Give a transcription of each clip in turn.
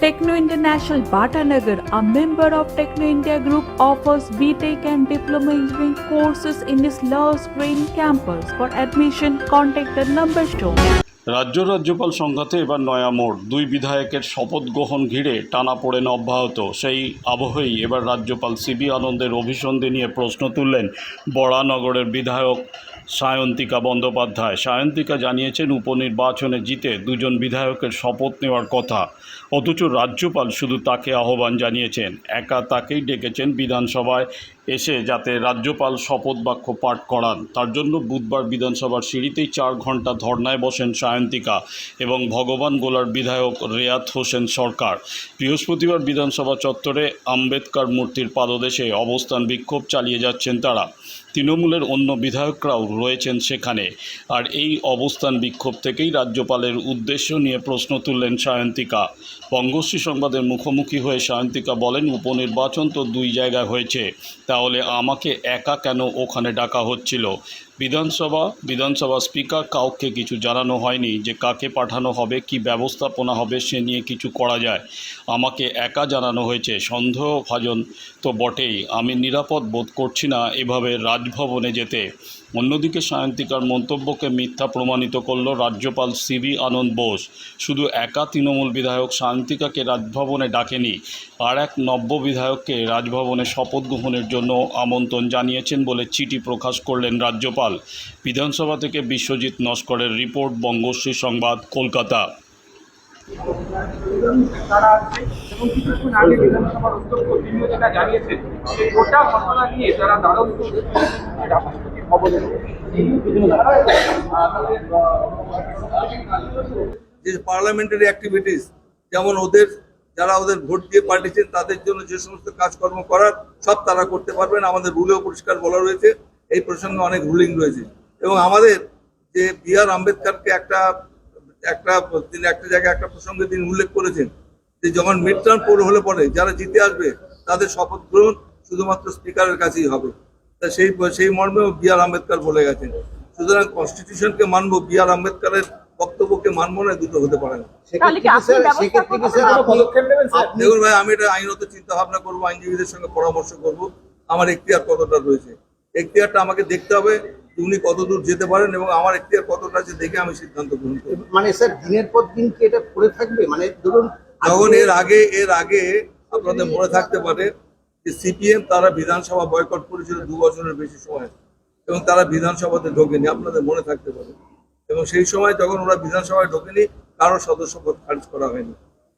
Techno International Bhatanagar, a member of Techno India Group, offers BTEC and Diploma Engineering courses in its Love Green campus. For admission, contact the number shown. রাজ্য রাজ্যপাল সংঘাতে এবার নয়া মোড় দুই বিধায়কের শপথ গ্রহণ ঘিরে টানা পড়েন অব্যাহত সেই আবহেই এবার রাজ্যপাল সিবি আনন্দের অভিসন্ধি নিয়ে প্রশ্ন তুললেন বরানগরের বিধায়ক সায়ন্তিকা বন্দ্যোপাধ্যায়। সায়ন্তিকা জানিয়েছেন, উপনির্বাচনে জিতে দুজন বিধায়কের শপথ নেওয়ার কথা। অথচ রাজ্যপাল শুধু তাকে আহ্বান জানিয়েছেন। একা তাকেই ডেকেছেন বিধানসভায় এসে যাতে রাজ্যপাল শপথ বাক্য পাঠ করান। তার জন্য বুধবার বিধানসভার সিঁড়িতেই চার ঘণ্টা ধর্নায় বসেন সায়ন্তিকা এবং ভগবান গোলার বিধায়ক রেয়াত হোসেন সরকার। বৃহস্পতিবার বিধানসভা চত্বরে আম্বেদকর মূর্তির পাদদেশে অবস্থান বিক্ষোভ চালিয়ে যাচ্ছেন তারা। তৃণমূলের অন্য বিধায়করাও রয়েছেন সেখানে। আর এই অবস্থান বিক্ষোভ থেকেই রাজ্যপালের উদ্দেশ্য নিয়ে প্রশ্ন তুললেন সায়ন্তিকা। বঙ্গশ্রী সংবাদের মুখোমুখি হয়ে সায়ন্তিকা বলেন, উপনির্বাচন তো দুই জায়গায় হয়েছে। তাহলে আমাকে একা কেন ওখানে ডাকা হচ্ছিল? বিধানসভা বিধানসভা স্পিকার, কাউকে কিছু জানানো হয়নি যে কাকে পাঠানো হবে, কি ব্যবস্থাপনা হবে, সে নিয়ে কিছু করা যায়। আমাকে একা জানানো হয়েছে। সন্দেহভাজন তো বটেই। আমি নিরাপদ বোধ করছি না এভাবে রাজভবনে যেতে। অন্যদিকে সায়ন্তিকার মন্তব্যকে মিথ্যা প্রমাণিত করল রাজ্যপাল সিবি আনন্দ বোস। শুধু একা তৃণমূল বিধায়ক শান্তিকাকে রাজভবনে ডাকেনি, আর এক নব্য বিধায়ককে রাজভবনে শপথ গ্রহণের জন্য আমন্ত্রণ জানিয়েছেন বলে চিঠি প্রকাশ করলেন রাজ্যপাল। বিধানসভা থেকে বিশ্বজিৎ নস্করের রিপোর্ট, বঙ্গশ্রী সংবাদ, কলকাতা। যে পার্লামেন্টারি অ্যাক্টিভিটিস যেমন ওদের, যারা ওদের ভোট দিয়ে পাঠিয়েছেন তাদের জন্য যে সমস্ত কাজকর্ম করার, সব তারা করতে পারবেন। আমাদের রুলেও পরিষ্কার বলা রয়েছে। এই প্রসঙ্গে অনেক রুলিং রয়েছে। এবং আমাদের যে বি আর আম্বেদকরকে একটা একটা তিনি একটা জায়গায় একটা প্রসঙ্গে তিনি উল্লেখ করেছেন যে যখন মিড টার্ম পোল হলে পরে যারা জিতে আসবে তাদের শপথ গ্রহণ শুধুমাত্র স্পিকারের কাছেই হবে। তা সেই সেই মর্মেও বি আর আম্বেদকর বলে গেছেন। সুতরাং কনস্টিটিউশনকে মানবো বি আর আম্বেদকরের বক্তব্যকে মানবো না দুটো হতে পারে না। তাহলে কি আপনি ব্যবস্থা করবেন? কোনো পদক্ষেপ নেবেন স্যার? দেখুন ভাই আমি এটা আইনত চিন্তা ভাবনা করব আইনজীবীদের সঙ্গে পরামর্শ করব। আমার এখতিয়ার কতটা রয়েছে। এখতিয়ারটা আমাকে দেখতে হবে উনি কত দূর যেতে পারেন এবং আমার এখতিয়ার কতটা আছে দেখে আমি সিদ্ধান্ত গ্রহণ করি মানে স্যার দিনের পর দিন কি এটা পড়ে থাকবে? মানে ধরুন যখন এর আগে এর আগে আপনাদের মনে থাকতে পারে যে সিপিএম তারা বিধানসভা বয়কট করেছিল দু বছরের বেশি সময় এবং তারা বিধানসভাতে ঢোকেনি আপনাদের মনে থাকতে পারে। এবং সেই সময় যখন ওরা বিধানসভায় ঢোকেনি কারও সদস্য পদ খারিজ করা হয়নি।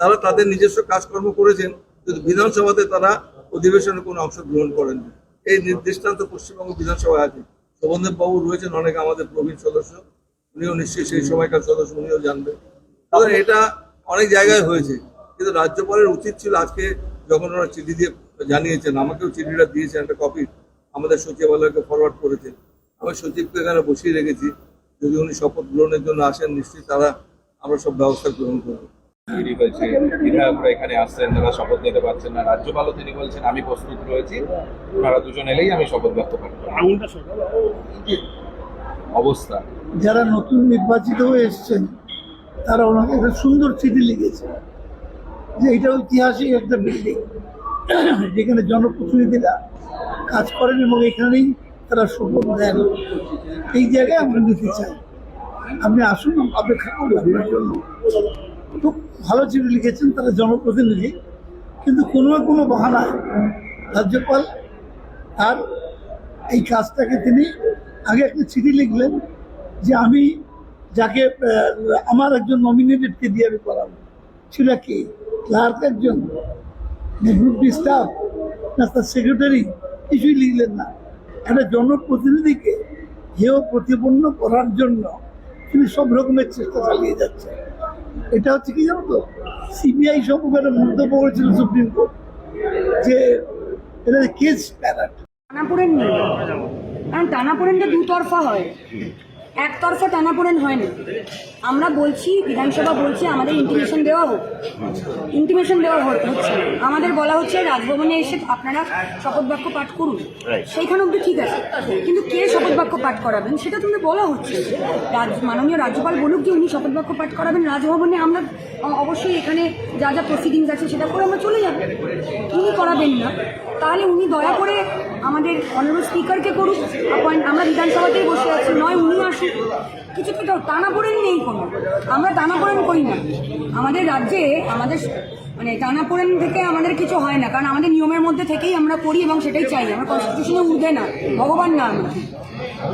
তারা তাদের নিজস্ব কাজকর্ম করেছেন কিন্তু বিধানসভাতে তারা অধিবেশনে কোনো অংশগ্রহণ করেননি। এই নির্দিষ্টান্ত পশ্চিমবঙ্গ বিধানসভায় আছে। শোভনদেব বাবু রয়েছেন অনেক আমাদের প্রবীণ সদস্য। উনিও নিশ্চয়ই সেই সময়কার সদস্য, উনিও জানবেন সুতরাং এটা অনেক জায়গায় হয়েছে। কিন্তু রাজ্যপালের উচিত ছিল আজকে যখন ওরা চিঠি দিয়ে জানিয়েছেন, আমাকেও চিঠিটা দিয়েছেন একটা কপি, আমাদের সচিবালয়কে ফরওয়ার্ড করেছেন। আমি সচিবকে এখানে বসিয়ে রেখেছি। যদি উনি শপথ গ্রহণের জন্য আসেন, নিশ্চয়ই তারা আমরা সব ব্যবস্থা গ্রহণ করব। তৈরি হয়েছে। বিধায়করা এখানে আসছেন তারা শপথ নিতে পারছেন না। রাজ্যপালও তিনি বলছেন আমি প্রস্তুত রয়েছি। ওনারা দুজন এলেই আমি শপথ ব্যক্ত করব। অবস্থা। যারা নতুন নির্বাচিত হয়ে এসছেন তারা ওনাকে একটা সুন্দর চিঠি লিখেছে যে এটা ঐতিহাসিক একটা বিল্ডিং যেখানে জনপ্রতিনিধিরা কাজ করেন এবং এখানেই তারা শপথ দেন এই জায়গায় আমরা নিতে চাই। আপনি আসুন অপেক্ষা করি আপনার জন্য। খুব ভালো চিঠি লিখেছেন, তারা জনপ্রতিনিধি। কিন্তু কোনো না কোনো বাহানায় রাজ্যপাল তার এই কাজটাকে তিনি আগে একটা চিঠি লিখলেন যে আমি যাকে আমার একজন নমিনেটেডকে দিয়ে আমি করাবো সেটা কি? ক্লার্ক একজন? গ্রুপ স্টাফ না তার সেক্রেটারি কিছুই লিখলেন না। একটা জনপ্রতিনিধিকে হেয় প্রতিপন্ন করার জন্য তিনি সব রকমের চেষ্টা চালিয়ে যাচ্ছেন। এটা হচ্ছে কি জানো তো? সিবিআই সম্পর্কে মন্তব্য করেছিল সুপ্রিম কোর্ট যে এটা কেস প্যারাট টানাপোড়েন নেই। কারণ টানাপোড়েনটা দুতরফা হয়। একতরফা টানাপোড়েন হয় না আমরা বলছি বিধানসভা বলছে আমাদের ইন্টিমেশন দেওয়া হোক। ইন্টিমেশন দেওয়া হচ্ছে আমাদের বলা হচ্ছে রাজভবনে এসে আপনারা শপথ বাক্য পাঠ করুন। সেইখানে অব্দি ঠিক আছে। কিন্তু কে শপথ বাক্য পাঠ করাবেন সেটা তুমি বলা হচ্ছে। রাজ মাননীয় রাজ্যপাল বলুক যে উনি শপথ বাক্য পাঠ করাবেন রাজভবনে আমরা অবশ্যই এখানে যা যা প্রসিডিংস আছে সেটা করে আমরা চলে যাব। উনি করাবেন না। তাহলে উনি দয়া করে আমাদের অনারেবল স্পিকারকে করুক appoint- আমরা বিধানসভাতেই বসে আছি, নয়, উনি আসুক। কিছু তো টানাপোড়েন নেই কোনো। আমরা টানাপোড়েন করি না। আমাদের রাজ্যে আমাদের মানে টানাপোড়েন থেকে আমাদের কিছু হয় না। কারণ আমাদের নিয়মের মধ্যে থেকেই আমরা করি এবং সেটাই চাই। আমরা কনস্টিটিউশনে উঠবে না। ভগবান না আমরা।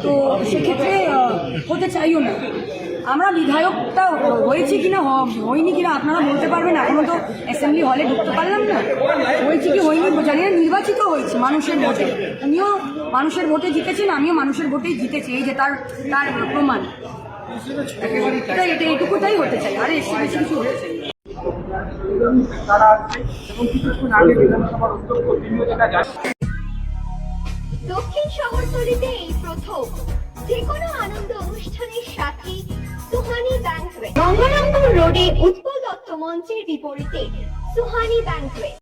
তো সেক্ষেত্রে হতে চাইও না। আমরা বিধায়কটা হয়েছি কিনা হয়নি কিনা আপনারা বলতে পারবেন। এখনও তো অ্যাসেম্বলি হলে ঢুকতে পারলাম না। কি হয়নি জানি না নির্বাচিত হয়েছে মানুষের ভোটে। উনিও মানুষের ভোটে জিতেছেন আমিও মানুষের ভোটেই জিতেছি, এই যে তার তার প্রমাণ। এটা এটা এইটুকুটাই হতে চাই, আর এসে বেশি কিছু হতে চাই দক্ষিণ শহরতলিতে এই প্রথম, যে কোনো আনন্দ অনুষ্ঠানের সাথে সুহানি ব্যাংকুয়েট গঙ্গারামপুর রোডে উৎপল দত্ত মঞ্চের বিপরীতে Suhani banquet